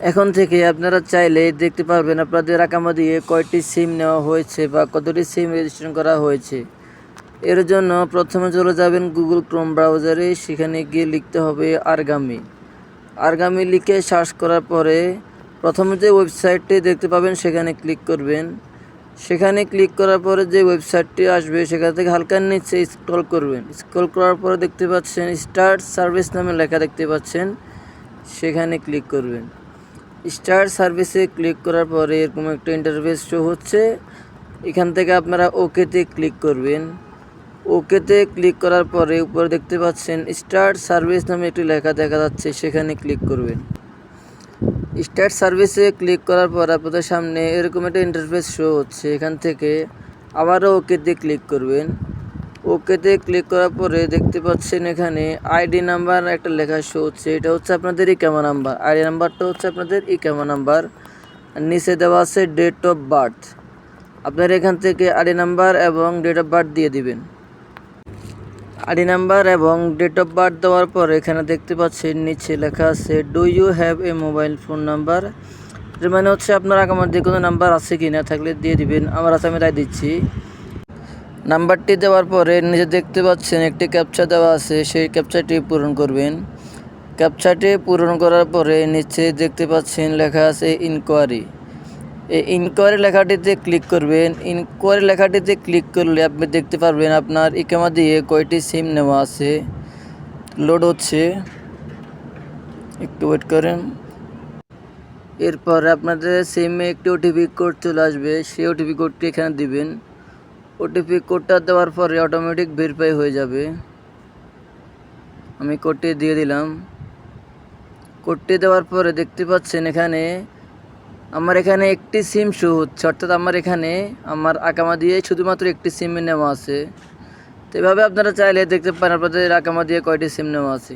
এখন থেকে আপনারা চাইলে দেখতে পারবেন আপনাদের আকামা দিয়ে কয়টি সিম নেওয়া হয়েছে বা কতটি সিম রেজিস্ট্রেশন করা হয়েছে। এর জন্য প্রথমে চলে যাবেন গুগল ক্রোম ব্রাউজারে, সেখানে গিয়ে লিখতে হবে আরগামি। আরগামি লিখে সার্চ করার পরে প্রথমে যে ওয়েবসাইটটি দেখতে পাবেন, সেখানে ক্লিক করবেন। সেখানে ক্লিক করার পরে যে ওয়েবসাইটটি আসবে, সেখান থেকে হালকা নিচে স্ক্রল করবেন। স্ক্রল করার পরে দেখতে পাচ্ছেন স্টার্ট সার্ভিস নামে লেখা দেখতে পাচ্ছেন, সেখানে ক্লিক করবেন। স্টার সার্ভিসে ক্লিক করার পরে এরকম একটা ইন্টারফেস শো হচ্ছে। এখান থেকে আপনারা ওকেতে ক্লিক করবেন। ওকেতে ক্লিক করার পরে উপরে দেখতে পাচ্ছেন স্টার সার্ভিস নামে একটি লেখা দেখা যাচ্ছে, সেখানে ক্লিক করবেন। স্টার্ট সার্ভিসে ক্লিক করার পর আপনাদের সামনে এরকম একটা ইন্টারফেস শো হচ্ছে। এখান থেকে আবারও ওকেতে ক্লিক করবেন। ওকেতে ক্লিক করার পরে দেখতে পাচ্ছেন এখানে আইডি নাম্বার একটা লেখা শো হচ্ছে। এটা হচ্ছে আপনাদের ই নাম্বার আইডি নাম্বারটা হচ্ছে আপনাদের ই ক্যামা নাম্বার নিচে দেওয়া আছে ডেট অফ বার্থ আপনার এখান থেকে আইডি নাম্বার এবং ডেট অফ বার্থ দিয়ে দিবেন। আইডি নাম্বার এবং ডেট অফ বার্থ দেওয়ার পর এখানে দেখতে পাচ্ছেন নিচে লেখা আছে do you have a mobile phone number মানে হচ্ছে আপনার আমার যে কোনো নাম্বার আছে কি না থাকলে দিয়ে দিবেন। আমার আছে, আমি তাই দিচ্ছি। নাম্বারটি দেওয়ার পরে নিচে দেখতে পাচ্ছেন একটি ক্যাপচা দেওয়া আছে, সেই ক্যাপচাটি পূরণ করবেন। ক্যাপচাটি পূরণ করার পরে নিচে দেখতে পাচ্ছেন লেখা আছে ইনকোয়ারি এই ইনকোয়ারি লেখাটিতে ক্লিক করবেন। ইনকোয়ারি লেখাটিতে ক্লিক করলে আপনি দেখতে পারবেন আপনার ইকামা দিয়ে কয়টি সিম নেওয়া আছে। লোড হচ্ছে। একটু ওয়েট করেন। এরপর আপনাদের সিমে একটি ওটিপি কোড চলে আসবে। সেই ওটিপি কোডটি এখানে দিবেন। ওটিপি কোডটা দেওয়ার পরে অটোমেটিক ভেরিফাই হয়ে যাবে। আমি কোডটি দিয়ে দিলাম। কোডটি দেওয়ার পরে দেখতে পাচ্ছেন এখানে আমার এখানে একটি সিম শো হচ্ছে, অর্থাৎ আমার এখানে আমার আকামা দিয়ে শুধুমাত্র একটি সিম নেওয়া আছে। তো এভাবে আপনারা চাইলে দেখতে পারেন, আপনাদের আকামা দিয়ে কয়টি সিম নেওয়া আছে।